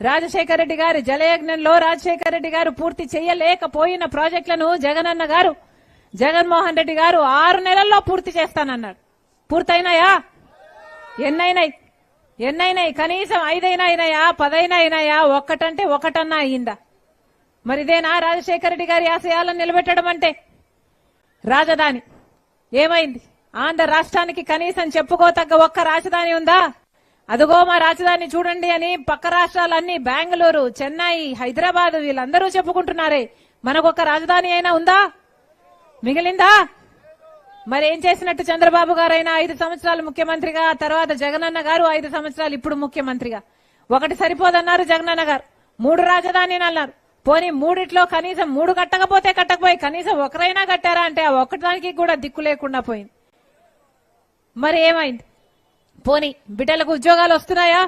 రాజశేఖర రెడ్డి గారి జలయజ్ఞంలో రాజశేఖర రెడ్డి గారు పూర్తి చేయలేకపోయిన ప్రాజెక్టులను జగనన్న గారు జగన్మోహన్ రెడ్డి గారు ఆరు నెలల్లో పూర్తి చేస్తానన్నాడు పూర్తయినాయా? ఎన్నైనాయి? ఎన్నైనాయి? కనీసం ఐదైనా అయినాయా? పదైనా అయినాయా? ఒక్కటంటే ఒకటన్నా అయిందా? మరి ఇదేనా రాజశేఖర రెడ్డి గారి ఆశయాలను నిలబెట్టడం అంటే? రాజధాని. ఏమైంది? ఆంధ్ర రాష్ట్రానికి కనీసం చెప్పుకోతగ్గ ఒక్క రాజధాని ఉందా? అదిగో మా రాజధాని చూడండి అని పక్క రాష్ట్రాలన్నీ బెంగళూరు చెన్నై హైదరాబాద్ వీళ్ళందరూ చెప్పుకుంటున్నారే. మనకొక రాజధాని అయినా ఉందా? మిగిలిందా? మరి ఏం చేసినట్టు చంద్రబాబు గారైనా ఐదు సంవత్సరాలు ముఖ్యమంత్రిగా తర్వాత జగనన్న గారు ఐదు సంవత్సరాలు ఇప్పుడు ముఖ్యమంత్రిగా. ఒకటి సరిపోదన్నారు జగనన్న గారు. మూడు రాజధాని అన్నారు. పోనీ మూడిట్లో కనీసం మూడు కట్టకపోతే కట్టకపోయి కనీసం ఒకరైనా కట్టారా అంటే ఆ ఒక్కటానికి కూడా దిక్కు లేకుండా పోయింది. మరి ఏమైంది? పోనీ బిడ్డలకు ఉద్యోగాలు వస్తున్నాయా?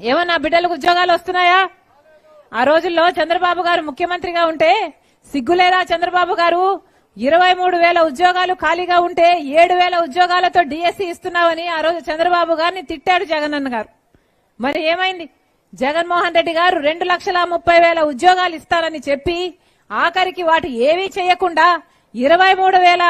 ఏమన్నా బిడ్డలకు ఉద్యోగాలు వస్తున్నాయా? ఆ రోజుల్లో చంద్రబాబు గారు ముఖ్యమంత్రిగా ఉంటే సిగ్గులేరా చంద్రబాబు గారు? ఇరవై మూడు వేల ఉద్యోగాలు ఖాళీగా ఉంటే ఏడు వేల ఉద్యోగాలతో డిఎస్సి ఇస్తున్నావని ఆ రోజు చంద్రబాబు గారిని తిట్టాడు జగనన్న గారు. మరి ఏమైంది? జగన్మోహన్ రెడ్డి గారు రెండు లక్షల ముప్పై వేల ఉద్యోగాలు ఇస్తారని చెప్పి ఆఖరికి వాటి ఏమీ చేయకుండా ఇరవై మూడు వేల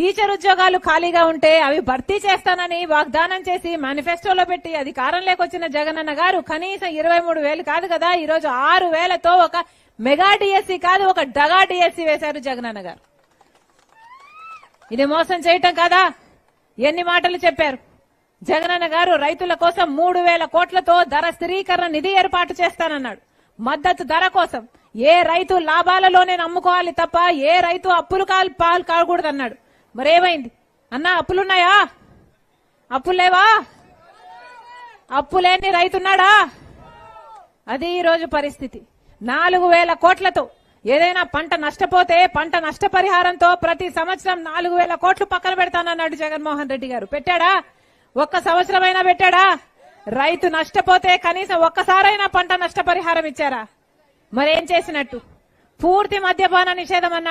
టీచర్ ఉద్యోగాలు ఖాళీగా ఉంటే అవి భర్తీ చేస్తానని వాగ్దానం చేసి మేనిఫెస్టోలో పెట్టి అధికారంలోకి లేకొచ్చిన జగనన్న గారు కనీసం ఇరవై మూడు వేలు కాదు కదా ఈ రోజు ఆరు వేలతో ఒక మెగా డిఎస్సి కాదు ఒక డగా డిఎస్సి వేశారు జగనన్న గారు. ఇది మోసం చేయటం కదా? ఎన్ని మాటలు చెప్పారు? జగనన్న గారు రైతుల కోసం మూడు వేల కోట్లతో ధర స్థిరీకరణ నిధి ఏర్పాటు చేస్తానన్నాడు. మద్దతు ధర కోసం ఏ రైతు లాభాలలోనే నమ్ముకోవాలి తప్ప ఏ రైతు అప్పులు కాలు పాలు కాకూడదన్నాడు. మరేమైంది? అన్నా అప్పులున్నాయా? అప్పులు లేవా అప్పు లేని రైతున్నాడా? అది ఈ రోజు పరిస్థితి. నాలుగు వేల కోట్లతో ఏదైనా పంట నష్టపోతే పంట నష్టపరిహారంతో ప్రతి సంవత్సరం నాలుగు వేల కోట్లు పక్కన పెడతానన్నాడు జగన్మోహన్ రెడ్డి గారు. పెట్టాడా? ఒక్క సంవత్సరమైనా పెట్టాడా? రైతు నష్టపోతే కనీసం ఒక్కసారైనా పంట నష్టపరిహారం ఇచ్చారా? మరేం చేసినట్టు? పూర్తి మద్యపాన నిషేధం అన్నాడు